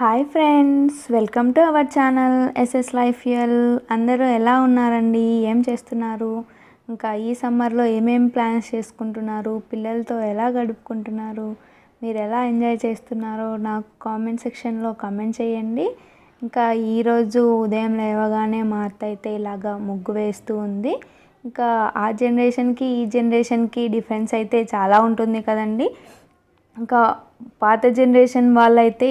Hi friends welcome to our channel SS life L అందరూ ఎలా ఉన్నారండి? ఏం చేస్తున్నారు? ఇంకా ఈ సమ్మర్లో ఏమేం ప్లాన్స్ చేసుకుంటున్నారు? పిల్లలతో ఎలా గడుపుకుంటున్నారు? మీరు ఎలా ఎంజాయ్ చేస్తున్నారో నాకు కామెంట్ సెక్షన్లో కామెంట్ చేయండి. ఇంకా ఈరోజు ఉదయం లేవగానే మా అత్త అయితే ఇలాగా ముగ్గు వేస్తూ ఉంది. ఇంకా ఆ జనరేషన్కి ఈ జనరేషన్కి డిఫరెన్స్ అయితే చాలా ఉంటుంది కదండి. ఇంకా పాత జనరేషన్ వాళ్ళైతే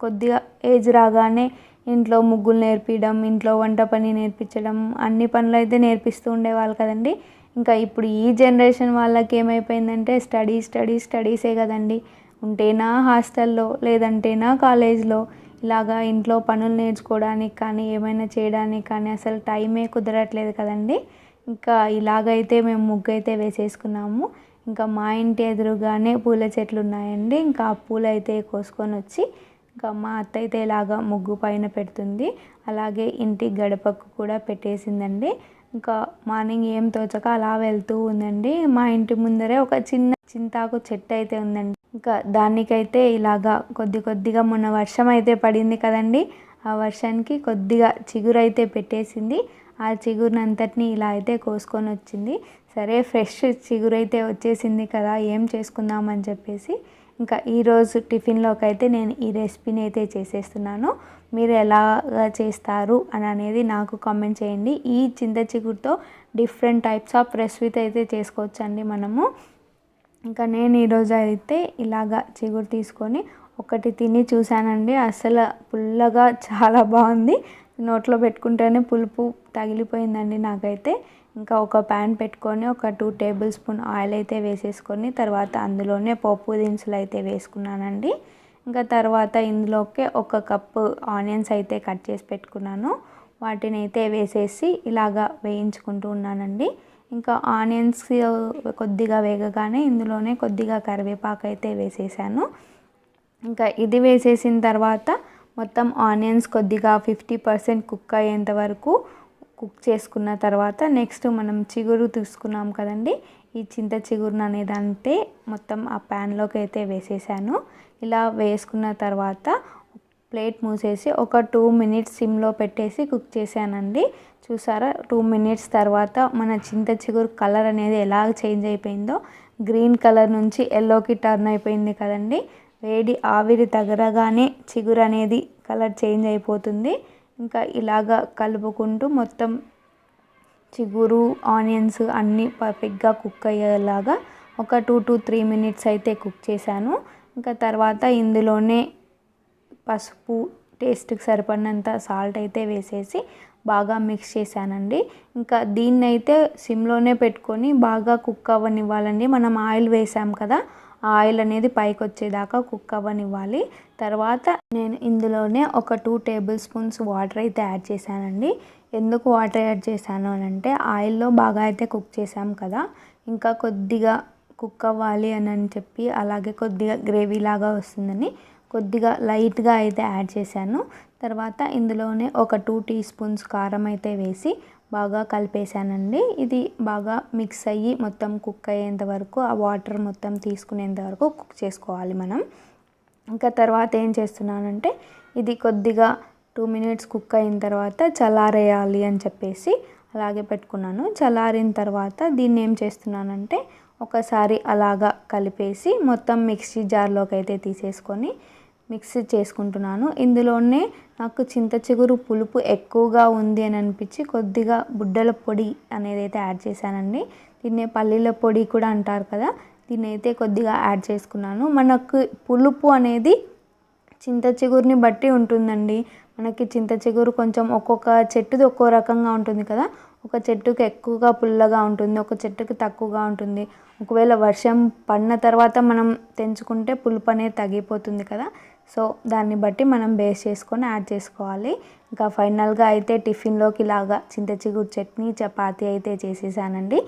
కొద్దిగా ఏజ్ రాగానే ఇంట్లో ముగ్గులు నేర్పించడం ఇంట్లో వంట పని నేర్పించడం అన్ని పనులు అయితే నేర్పిస్తూ ఉండేవాళ్ళు కదండి. ఇంకా ఇప్పుడు ఈ జనరేషన్ వాళ్ళకి ఏమైపోయిందంటే స్టడీ స్టడీ స్టడీసే కదండి. ఉంటేనా హాస్టల్లో లేదంటేనా కాలేజ్లో ఇలాగా ఇంట్లో పనులు నేర్చుకోవడానికి కానీ ఏమైనా చేయడానికి కానీ అసలు టైమే కుదరట్లేదు కదండి. ఇంకా ఇలాగైతే మేము ముగ్గు అయితే వేసేసుకున్నాము. ఇంకా మా ఇంటి ఎదురుగానే పూల చెట్లు ఉన్నాయండి ఇంకా ఆ పూలు అయితే కోసుకొని వచ్చి ఇంకా మా అత్త అయితే ఇలాగా ముగ్గు పైన పెడుతుంది. అలాగే ఇంటి గడపకు కూడా పెట్టేసిందండి. ఇంకా మార్నింగ్ ఏం తోచక అలా వెళ్తూ ఉందండి. మా ఇంటి ముందరే ఒక చిన్న చింతాకు చెట్టు అయితే ఉందండి. ఇంకా దానికైతే ఇలాగా కొద్ది కొద్దిగా మొన్న వర్షం అయితే పడింది కదండి. ఆ వర్షానికి కొద్దిగా చిగురు అయితే పెట్టేసింది. ఆ చిగురునంతటిని ఇలా అయితే కోసుకొని వచ్చింది. సరే ఫ్రెష్ చిగురు అయితే వచ్చేసింది కదా ఏం చేసుకుందామని చెప్పేసి ఇంకా ఈరోజు టిఫిన్లోకి అయితే నేను ఈ రెసిపీని అయితే చేసేస్తున్నాను. మీరు ఎలాగా చేస్తారు అని అనేది నాకు కామెంట్ చేయండి. ఈ చింత చిగురుతో డిఫరెంట్ టైప్స్ ఆఫ్ రెసిపీతో అయితే చేసుకోవచ్చండి మనము. ఇంకా నేను ఈరోజు అయితే ఇలాగా చిగురు తీసుకొని ఒకటి తిని చూశానండి. అసలు పుల్లగా చాలా బాగుంది. నోట్లో పెట్టుకుంటేనే పులుపు తగిలిపోయిందండి నాకైతే. ఇంకా ఒక ప్యాన్ పెట్టుకొని ఒక టూ టేబుల్ స్పూన్ ఆయిల్ అయితే వేసేసుకొని తర్వాత అందులోనే పప్పు దినుసులు అయితే వేసుకున్నానండి. ఇంకా తర్వాత ఇందులోకి ఒక కప్పు ఆనియన్స్ అయితే కట్ చేసి పెట్టుకున్నాను. వాటిని అయితే వేసేసి ఇలాగా వేయించుకుంటూ ఉన్నానండి. ఇంకా ఆనియన్స్ కొద్దిగా వేగగానే ఇందులోనే కొద్దిగా కరివేపాకు అయితే వేసేసాను. ఇంకా ఇది వేసేసిన తర్వాత మొత్తం ఆనియన్స్ కొద్దిగా ఫిఫ్టీ పర్సెంట్ కుక్ అయ్యేంత వరకు కుక్ చేసుకున్న తర్వాత నెక్స్ట్ మనం చిగురు తీసుకున్నాం కదండి. ఈ చింత చిగురును అనేదంటే మొత్తం ఆ ప్యాన్లోకి అయితే వేసేసాను. ఇలా వేసుకున్న తర్వాత ప్లేట్ మూసేసి ఒక టూ మినిట్స్ సిమ్లో పెట్టేసి కుక్ చేశానండి. చూసారా? టూ మినిట్స్ తర్వాత మన చింత చిగురు కలర్ అనేది ఎలా చేంజ్ అయిపోయిందో. గ్రీన్ కలర్ నుంచి ఎల్లోకి టర్న్ అయిపోయింది కదండి. వేడి ఆవిరి తగలగానే చిగురు అనేది కలర్ చేంజ్ అయిపోతుంది. ఇంకా ఇలాగా కలుపుకుంటూ మొత్తం చిగురు ఆనియన్స్ అన్నీ పర్ఫెక్ట్గా కుక్ అయ్యేలాగా ఒక టూ టు త్రీ మినిట్స్ అయితే కుక్ చేశాను. ఇంకా తర్వాత ఇందులోనే పసుపు టేస్ట్కి సరిపడినంత సాల్ట్ అయితే వేసేసి బాగా మిక్స్ చేశానండి. ఇంకా దీన్ని అయితే సిమ్లోనే పెట్టుకొని బాగా కుక్ అవ్వనివ్వాలండి. మనం ఆయిల్ వేసాం కదా ఆయిల్ అనేది పైకి వచ్చేదాకా కుక్ అవ్వనివ్వాలి. తర్వాత నేను ఇందులోనే ఒక టూ టేబుల్ స్పూన్స్ వాటర్ అయితే యాడ్ చేశానండి. ఎందుకు వాటర్ యాడ్ చేశాను అని అంటే ఆయిల్లో బాగా అయితే కుక్ చేసాం కదా ఇంకా కొద్దిగా కుక్ అవ్వాలి అని అని చెప్పి అలాగే కొద్దిగా గ్రేవీ లాగా వస్తుందని కొద్దిగా లైట్గా అయితే యాడ్ చేశాను. తర్వాత ఇందులోనే ఒక టూ టీ స్పూన్స్ కారం అయితే వేసి బాగా కలిపేశానండి. ఇది బాగా మిక్స్ అయ్యి మొత్తం కుక్ అయ్యేంత వరకు ఆ వాటర్ మొత్తం తీసుకునేంత వరకు కుక్ చేసుకోవాలి మనం. ఇంకా తర్వాత ఏం చేస్తున్నానంటే ఇది కొద్దిగా టూ మినిట్స్ కుక్ అయిన తర్వాత చల్లారేయాలి అని చెప్పేసి అలాగే పెట్టుకున్నాను. చల్లారిన తర్వాత దీన్ని ఏం చేస్తున్నానంటే ఒకసారి అలాగా కలిపేసి మొత్తం మిక్సీ జార్లోకి అయితే తీసేసుకొని మిక్సీ చేసుకుంటున్నాను. ఇందులోనే నాకు చింత చిగురు పులుపు ఎక్కువగా ఉంది అని అనిపించి కొద్దిగా బుడ్డల పొడి అనేది అయితే యాడ్ చేశానండి. దీన్ని పల్లీల పొడి కూడా అంటారు కదా దీన్ని అయితే కొద్దిగా యాడ్ చేసుకున్నాను. మనకు పులుపు అనేది చింత చిగురిని బట్టి ఉంటుందండి. మనకి చింత చిగురు కొంచెం ఒక్కొక్క చెట్టుది ఒక్కో రకంగా ఉంటుంది కదా ఒక చెట్టుకి ఎక్కువగా పుల్లగా ఉంటుంది ఒక చెట్టుకి తక్కువగా ఉంటుంది. ఒకవేళ వర్షం పడిన తర్వాత మనం తెంచుకుంటే పులుపు అనేది తగ్గిపోతుంది కదా. సో దాన్ని బట్టి మనం బేస్ చేసుకొని యాడ్ చేసుకోవాలి. ఇంకా ఫైనల్గా అయితే టిఫిన్లోకి ఇలాగా చింత చిగురు చట్నీ చపాతీ అయితే చేసేసానండి.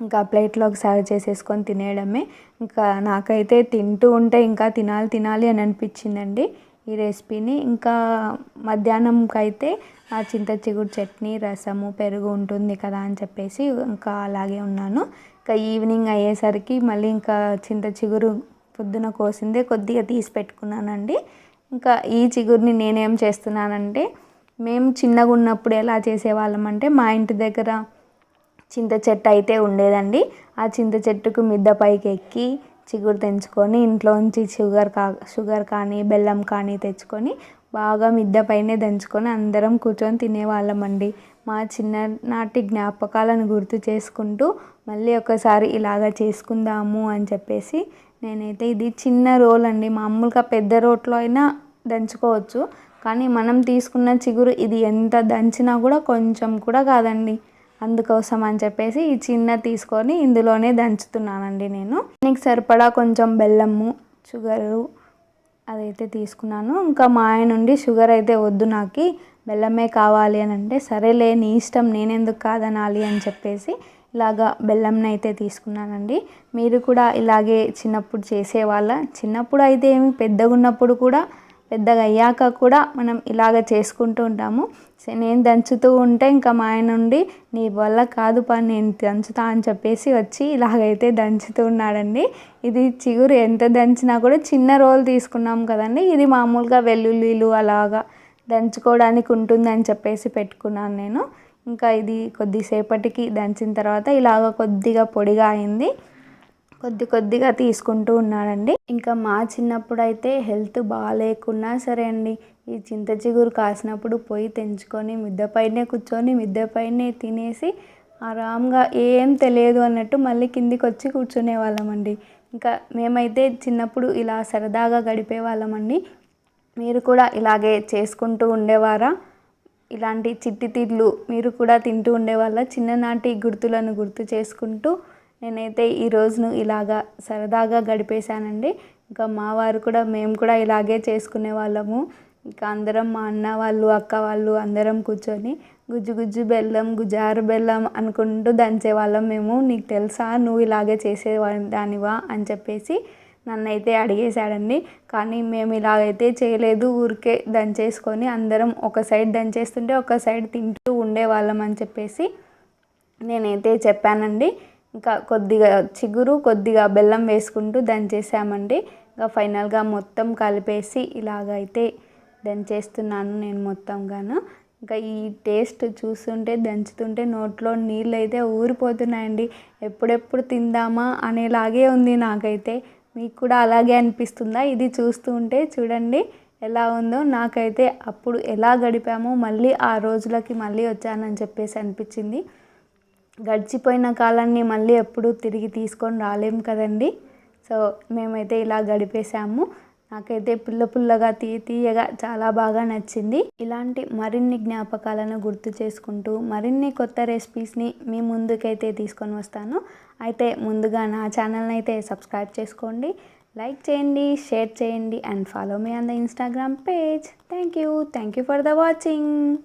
ఇంకా ప్లేట్లోకి సర్వ్ చేసేసుకొని తినేయడమే. ఇంకా నాకైతే తింటూ ఉంటే ఇంకా తినాలి తినాలి అని అనిపించిందండి. ఈ రెసిపీని. ఇంకా మధ్యాహ్నంకి అయితే ఆ చింత చిగురు చట్నీ రసము పెరుగు ఉంటుంది కదా అని చెప్పేసి ఇంకా అలాగే ఉన్నాను. ఇంకా ఈవినింగ్ అయ్యేసరికి మళ్ళీ ఇంకా చింత చిగురు పొద్దున కోసిందే కొద్దిగా తీసి పెట్టుకున్నానండి. ఇంకా ఈ చిగురిని నేనేం చేస్తున్నానంటే మేము చిన్నగా ఉన్నప్పుడు ఎలా చేసేవాళ్ళం అంటే మా ఇంటి దగ్గర చింత చెట్టు అయితే ఉండేదండి. ఆ చింత చెట్టుకు మిద్ద పైకి ఎక్కి చిగురు తెంచుకొని ఇంట్లోంచి షుగర్ కా షుగర్ కానీ బెల్లం కానీ తెచ్చుకొని బాగా మిద్దె పైనే దంచుకొని అందరం కూర్చొని తినేవాళ్ళం అండి. మా చిన్ననాటి జ్ఞాపకాలను గుర్తు చేసుకుంటూ మళ్ళీ ఒకసారి ఇలాగ చేసుకుందాము అని చెప్పేసి నేనైతే ఇది చిన్న రోల్ అండి. మామూలుగా పెద్ద రోట్లో అయినా దంచుకోవచ్చు. కానీ మనం తీసుకున్న చిగురు ఇది ఎంత దంచినా కూడా కొంచెం కూడా కాదండి. అందుకోసం అని చెప్పేసి ఈ చిన్న తీసుకొని ఇందులోనే దంచుతున్నానండి నేను. నీకు సరిపడా కొంచెం బెల్లము షుగరు అదైతే తీసుకున్నాను. ఇంకా మా ఆయన నుండి షుగర్ అయితే వద్దు నాకు బెల్లమే కావాలి అని అంటే సరేలే నీ ఇష్టం నేనెందుకు కాదనాలి అని చెప్పేసి ఇలాగా బెల్లంని అయితే తీసుకున్నానండి. మీరు కూడా ఇలాగే చిన్నప్పుడు చేసేవాళ్ళ. చిన్నప్పుడు అయితే ఏమి పెద్దగా ఉన్నప్పుడు కూడా పెద్దగా అయ్యాక కూడా మనం ఇలాగ చేసుకుంటూ ఉంటాము. నేను దంచుతూ ఉంటే ఇంకా మా ఆయన నుండి నీ వల్ల కాదు పని నేను దంచుతా అని చెప్పేసి వచ్చి ఇలాగైతే దంచుతూ ఉన్నాడండి. ఇది చిగురు ఎంత దంచినా కూడా చిన్న రోల్ తీసుకున్నాం కదండి. ఇది మామూలుగా వెల్లుల్లిలు అలాగా దంచుకోవడానికి ఉంటుందని చెప్పేసి పెట్టుకున్నాను నేను. ఇంకా ఇది కొద్దిసేపటికి దంచిన తర్వాత ఇలాగ కొద్దిగా పొడిగా అయింది. కొద్ది కొద్దిగా తీసుకుంటూ ఉన్నాడండి. ఇంకా మా చిన్నప్పుడు అయితే హెల్త్ బాగాలేకున్నా సరే అండి ఈ చింత చిగురు కాసినప్పుడు పొయ్యి తెంచుకొని మిద్దపైనే కూర్చొని మిద్దపైనే తినేసి ఆరాంగా ఏం తెలియదు అన్నట్టు మళ్ళీ కిందికి వచ్చి కూర్చునే వాళ్ళమండి. ఇంకా మేమైతే చిన్నప్పుడు ఇలా సరదాగా గడిపే వాళ్ళమండి. మీరు కూడా ఇలాగే చేసుకుంటూ ఉండేవారా? ఇలాంటి చిట్టి తిడ్లు మీరు కూడా తింటూ ఉండేవాళ్ళ? చిన్ననాటి గుర్తులను గుర్తు చేసుకుంటూ నేనైతే ఈ రోజును ఇలాగా సరదాగా గడిపేశానండి. ఇంకా మా వారు కూడా మేము కూడా ఇలాగే చేసుకునే వాళ్ళము. ఇంకా అందరం మా అన్న వాళ్ళు అక్క వాళ్ళు అందరం కూర్చొని గుజ్జు గుజ్జు బెల్లం గుజారు బెల్లం అనుకుంటూ దంచేవాళ్ళం మేము. నీకు తెలుసా? నువ్వు ఇలాగే చేసేవా దానివా అని చెప్పేసి నన్ను అయితే అడిగేశాడండి. కానీ మేము ఇలాగైతే చేయలేదు. ఊరికే దంచేసుకొని అందరం ఒక సైడ్ దంచేస్తుంటే ఒక సైడ్ తింటూ ఉండేవాళ్ళం అని చెప్పేసి నేనైతే చెప్పానండి. ఇంకా కొద్దిగా చిగురు కొద్దిగా బెల్లం వేసుకుంటూ దంచేసామండి ఇంకా ఫైనల్గా మొత్తం కలిపేసి ఇలాగైతే దంచేస్తున్నాను నేను మొత్తంగాను. ఇంకా ఈ టేస్ట్ చూస్తుంటే దంచుతుంటే నోట్లో నీళ్ళు అయితే ఊరిపోతున్నాయండి. ఎప్పుడెప్పుడు తిందామా అనేలాగే ఉంది నాకైతే. మీకు కూడా అలాగే అనిపిస్తుందా? ఇది చూస్తూ ఉంటే చూడండి ఎలా ఉందో. నాకైతే అప్పుడు ఎలా గడిపామో మళ్ళీ ఆ రోజులకి మళ్ళీ వచ్చానని చెప్పేసి అనిపించింది. గడిచిపోయిన కాలాన్ని మళ్ళీ ఎప్పుడు తిరిగి తీసుకొని రాలేం కదండి. సో మేమైతే ఇలా గడిపేశాము. నాకైతే పుల్ల పుల్లగా తీయ తీయగా చాలా బాగా నచ్చింది. ఇలాంటి మరిన్ని జ్ఞాపకాలను గుర్తు చేసుకుంటూ మరిన్ని కొత్త రెసిపీస్ని మీ ముందుకైతే తీసుకొని వస్తాను. అయితే ముందుగా నా ఛానల్ని అయితే సబ్స్క్రైబ్ చేసుకోండి లైక్ చేయండి షేర్ చేయండి and follow me on the Instagram page. Thank you. Thank you for the watching.